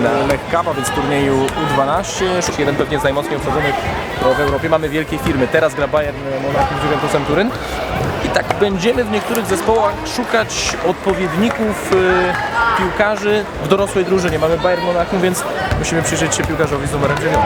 Na Lech Cup, a więc w turnieju U12. Jeden pewnie z najmocniej obsadzonych w Europie. Mamy wielkie firmy. Teraz gra Bayern Monachium z Turyn. I tak będziemy w niektórych zespołach szukać odpowiedników y, piłkarzy w dorosłej drużynie. Mamy Bayern Monachium, więc musimy przyjrzeć się piłkarzowi z numerem 9.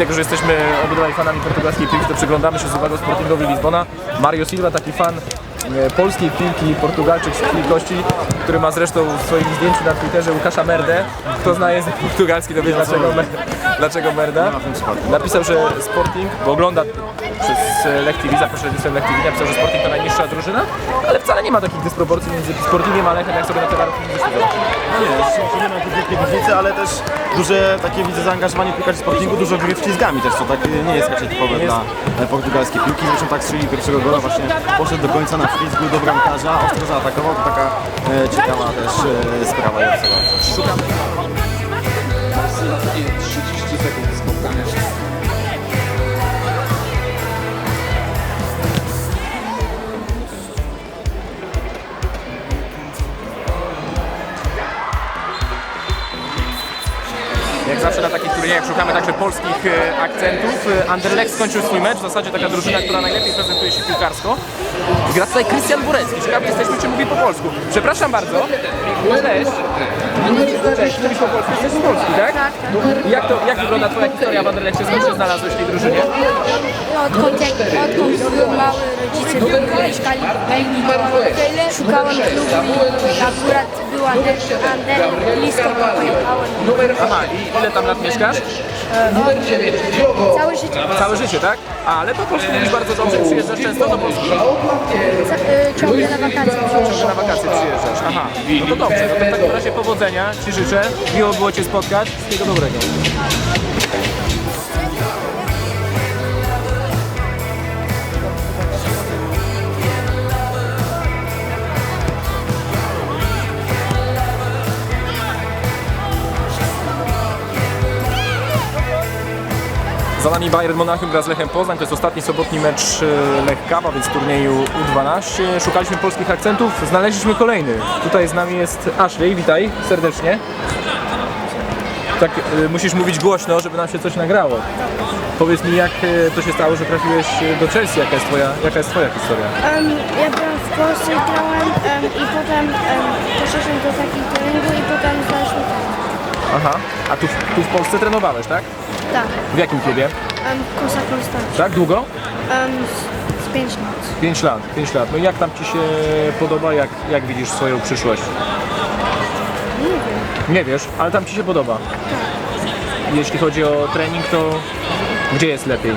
tego, że jesteśmy obydwaj fanami portugalskiej piłki, to przyglądamy się z uwagą Sportingowi Lizbona. Mario Silva, taki fan polskiej piłki, Portugalczyk z krwi i kości, który ma zresztą w swoim zdjęciu na Twitterze Łukasza Merdę. Kto zna język portugalski, to wie dlaczego, Mer- dlaczego Merda. Napisał, że Sporting, bo ogląda przez e, Lech TV, za pośrednictwem Lech TV, napisał, że Sporting to najniższa drużyna, ale wcale nie ma takich dysproporcji między Sportingiem a Lechem, jak sobie na te warunki wyszło. Nie, rzeczywiście nie ma tu wielkiej różnicy, ale też duże takie widzę zaangażowanie piłkarzy sportingu, dużo gry wślizgami też, co tak nie jest raczej typowe dla e, portugalskiej piłki. Zresztą tak strzelił pierwszego gola, właśnie poszedł do końca na ślizgu do bramkarza, ostro zaatakował, to taka e, ciekawa też e, sprawa i Jak zawsze na takich turniejach szukamy także polskich e, akcentów. E, Anderlecht skończył swój mecz, w zasadzie taka drużyna, która najlepiej prezentuje się piłkarsko. Gra tutaj Krystian Burecki. Ciekawi jesteśmy, czy mówi po polsku. Przepraszam bardzo. Cześć. Cześć, mówisz po polsku? Jesteś z Polski, tak? Tak. Jak, to, jak wygląda twoja historia w Anderlechcie? Skąd się znalazłeś w tej drużynie? Odkąd, jak, odkąd byłem mały, rodzice mieszkali w Belgii, to szukałem klubu i akurat był Ander, blisko, pojechałem. Aha, i ile tam lat mieszkasz? Całe życie Całe życie, tak? A, ale po polsku mówisz bardzo dobrze. Przyjeżdżasz często do Polski? y, ciągle na wakacje Że na wakacje przyjeżdżasz. Aha, no to dobrze. No to w takim razie powodzenia Ci życzę. Miło było Cię spotkać. Wszystkiego dobrego. Za nami Bayern Monachium gra z Lechem Poznań. To jest ostatni sobotni mecz e, Lech Cup, a więc turnieju U12. Szukaliśmy polskich akcentów, znaleźliśmy kolejny. Tutaj z nami jest Ashley, witaj serdecznie. Tak, e, musisz mówić głośno, żeby nam się coś nagrało. Powiedz mi, jak e, to się stało, że trafiłeś do Chelsea? Jaka jest twoja, jaka jest twoja historia? Um, ja byłem w Polsce grałem um, i potem um, poszedłem do takiego treningu Aha, a tu, w- tu w Polsce trenowałeś, tak? Tak, W jakim klubie? um, Kosa Konstancja. Tak, długo? Um, z, z 5 lat. 5 lat, 5 lat. No i jak tam Ci się podoba, jak, jak widzisz swoją przyszłość? Nie wiem. Nie wiesz, ale tam Ci się podoba. Jeśli chodzi o trening, to gdzie jest lepiej?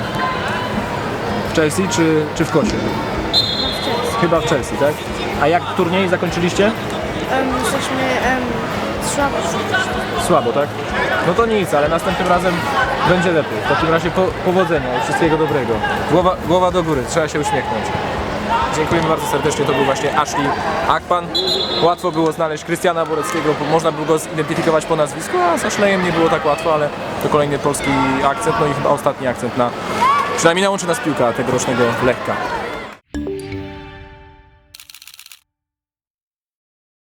W Chelsea czy, czy w Kosie? Chyba w Chelsea, tak? A jak turniej zakończyliście? Um, jesteśmy um, słabo. Słabo, tak? No to nic, ale następnym razem będzie lepiej. W takim razie po, powodzenia i wszystkiego dobrego. Głowa, głowa do góry, trzeba się uśmiechnąć. Dziękujemy bardzo serdecznie, to był właśnie Ashley Akpan. Łatwo było znaleźć Krystiana Boreckiego, bo można było go zidentyfikować po nazwisku, a z Ashleyem nie było tak łatwo, ale to kolejny polski akcent, no i chyba ostatni akcent na, przynajmniej nauczy nas piłka tegorocznego lekka.